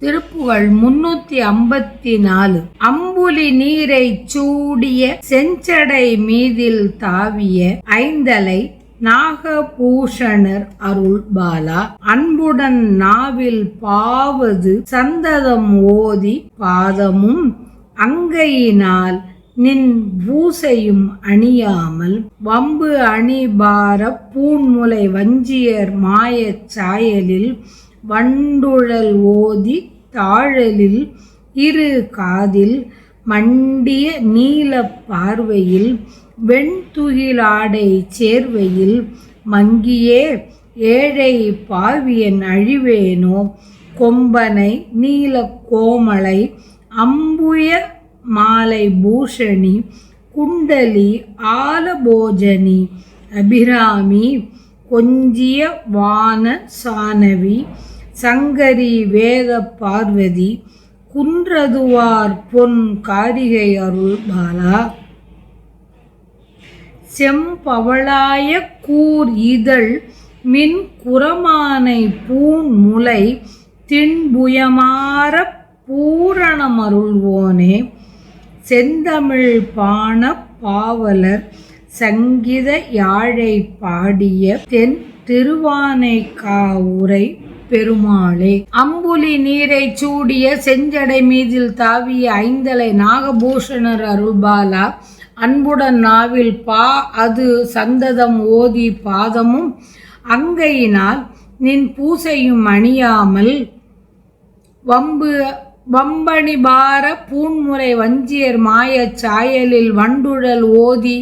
திருப்புகழ் முன்னூத்தி ஐம்பத்தி நாலு. அம்புலி நீரை சூடிய செஞ்சடை மீதில் தாவிய ஐந்தலை நாகபூஷணர் அருள் பாலா. அன்புடன் நாவில் பாவது சந்ததம் ஓதி பாதமும் அங்கையினால் நின் பூசையும் அணியாமல் வம்பு அணிபார பூன்முலை வஞ்சியர் மாயச் சாயலில் வண்டுழல் ஓதி தாழலில் இரு காதில் மண்டிய நீல பார்வையில் வெண்துகிலாடை சேர்வையில் மங்கியே ஏழை பாவியன் அழிவேனோ? கொம்பனை நீல கோமலை அம்புய மாலை பூஷணி குண்டலி ஆலபோஜனி அபிராமி கொஞ்சிய வான சானவி சங்கரி வேத பார்வதி குன்றதுவார் பொன் காரிகை அருள் பாலா. செம்பவளாய கூர் இதழ் மின் குரமானை பூன் முலை தின்புயமார பூரணமருள்வோனே செந்தமிழ் பாண பாவலர் சங்கீத யாழை பாடிய தென் திருவானைக்காவுரை பெருமாளே. அம்புலி நீரை சூடிய செஞ்சடை மீதில் தாவிய ஐந்தலை நாகபூஷணர் அருள்பாலா அன்புடன் நாவில் பா அது சந்ததம் ஓதி பாதமும் அங்கையினால் நின் பூசையும் அணியாமல் வம்பு வம்பணிபார பூன்முறை வஞ்சியர் மாயச் சாயலில் வண்டுழல் ஓதி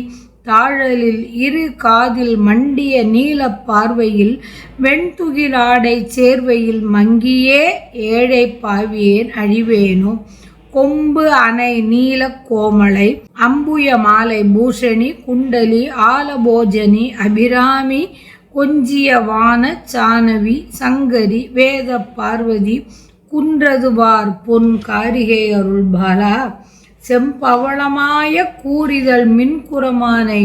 தாழலில் இரு காதில் மண்டிய நீல பார்வையில் வெண்துகிலாடை சேர்வையில் மங்கியே ஏழை பாவியேன் அழிவேனோ? கொம்பு அணை நீல கோமலை அம்புய மாலை பூஷணி குண்டலி ஆலபோஜனி அபிராமி கொஞ்சிய வான சானவி சங்கரி வேத பார்வதி குன்றதுவார் பொன் காரிகை அருள்பாலா? செம்பவளமாய கூறிதழ் மின்குரமானை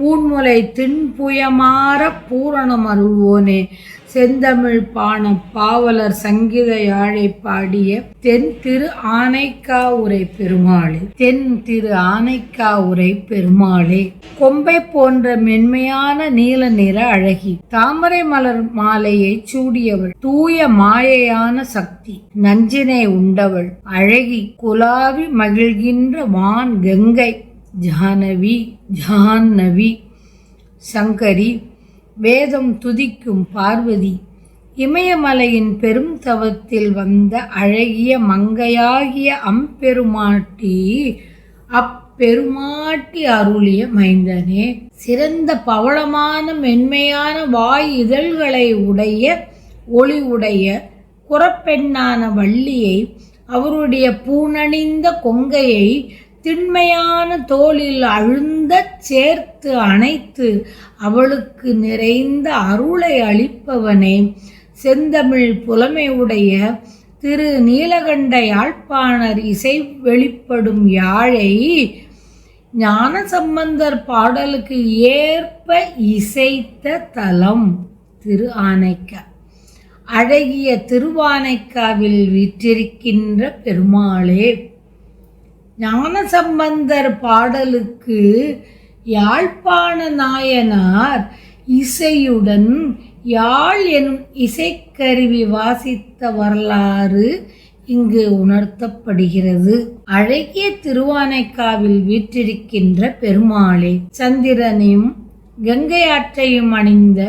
பூன்முலை தின்புயமாற பூரணம் அருள்வோனே. செந்தமிழ் பாண பாவலர் சங்கீத யாழை பாடிய தென் திரு ஆனைக்கா உரை பெருமாளே தென் திரு ஆனைக்கா உரை பெருமாளே. கொம்பை போன்ற மென்மையான நீல நிற அழகி தாமரை மலர் மாலையை சூடியவள் தூய மாயையான சக்தி நஞ்சினை உண்டவள் அழகி குலாவி மகிழ்கின்ற வான் கங்கை. ஜானவி ஜான்னவி சங்கரி வேதம் துதிக்கும் பார்வதி இமயமலையின் பெரும் தவத்தில் வந்த அழகிய மங்கையாகிய அம்பெருமாட்டி அப்பெருமாட்டி அருளிய மைந்தனே சிறந்த பவளமான மென்மையான வாய் இதழ்களை உடைய ஒளி உடைய குறப்பெண்ணான வள்ளியை அவருடைய பூணணிந்த கொங்கையை திண்மையான தோளில் அழுந்தச் சேர்த்து அணைத்து அவளுக்கு நிறைந்த அருளை அளிப்பவனே. செந்தமிழ் புலமையுடைய திரு நீலகண்ட யாழ்ப்பாணர் இசை வெளிப்படும் யாழை ஞான சம்பந்தர் பாடலுக்கு ஏற்ப இசைத்த தலம் திரு ஆனைக்கா. அழகிய திருவானைக்காவில் வீற்றிருக்கின்ற பெருமாளே. ஞானசம்பந்தர் பாடலுக்கு யாழ்ப்பாண நாயனார் இசையுடன் யாழ் எனும் இசைக்கருவி வாசித்த வரலாறு இங்கு உணர்த்தப்படுகிறது. அழகிய திருவானைக்காவில் வீற்றிருக்கின்ற பெருமாளே சந்திரனையும் கங்கை ஆற்றையும் அணிந்த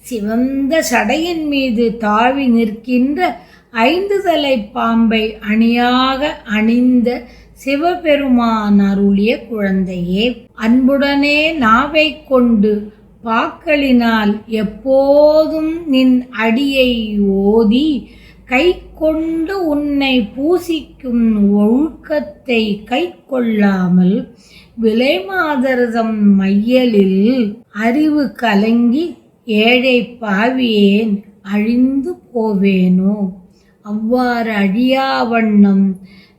சிவந்த சடையின் மீது தாவி நிற்கின்ற ஐந்து தலை பாம்பை அணியாக அணிந்த சிவபெருமான் அருளிய குழந்தையே அன்புடனே நாவை கொண்டு பாக்களினால் எப்போதும் நின் அடியை ஓதி கை கொண்டு உன்னை பூசிக்கும் ஒழுக்கத்தை கை கொள்ளாமல் விலைமாதரதம் மையலில் அறிவு கலங்கி ஏழை பாவியேன் அழிந்து போவேனோ? அவ்வாறு அழியா வண்ணம்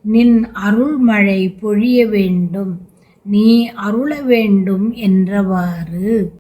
நின் அருள்மழை பொழிய வேண்டும். நீ அருள வேண்டும் என்றவாறு.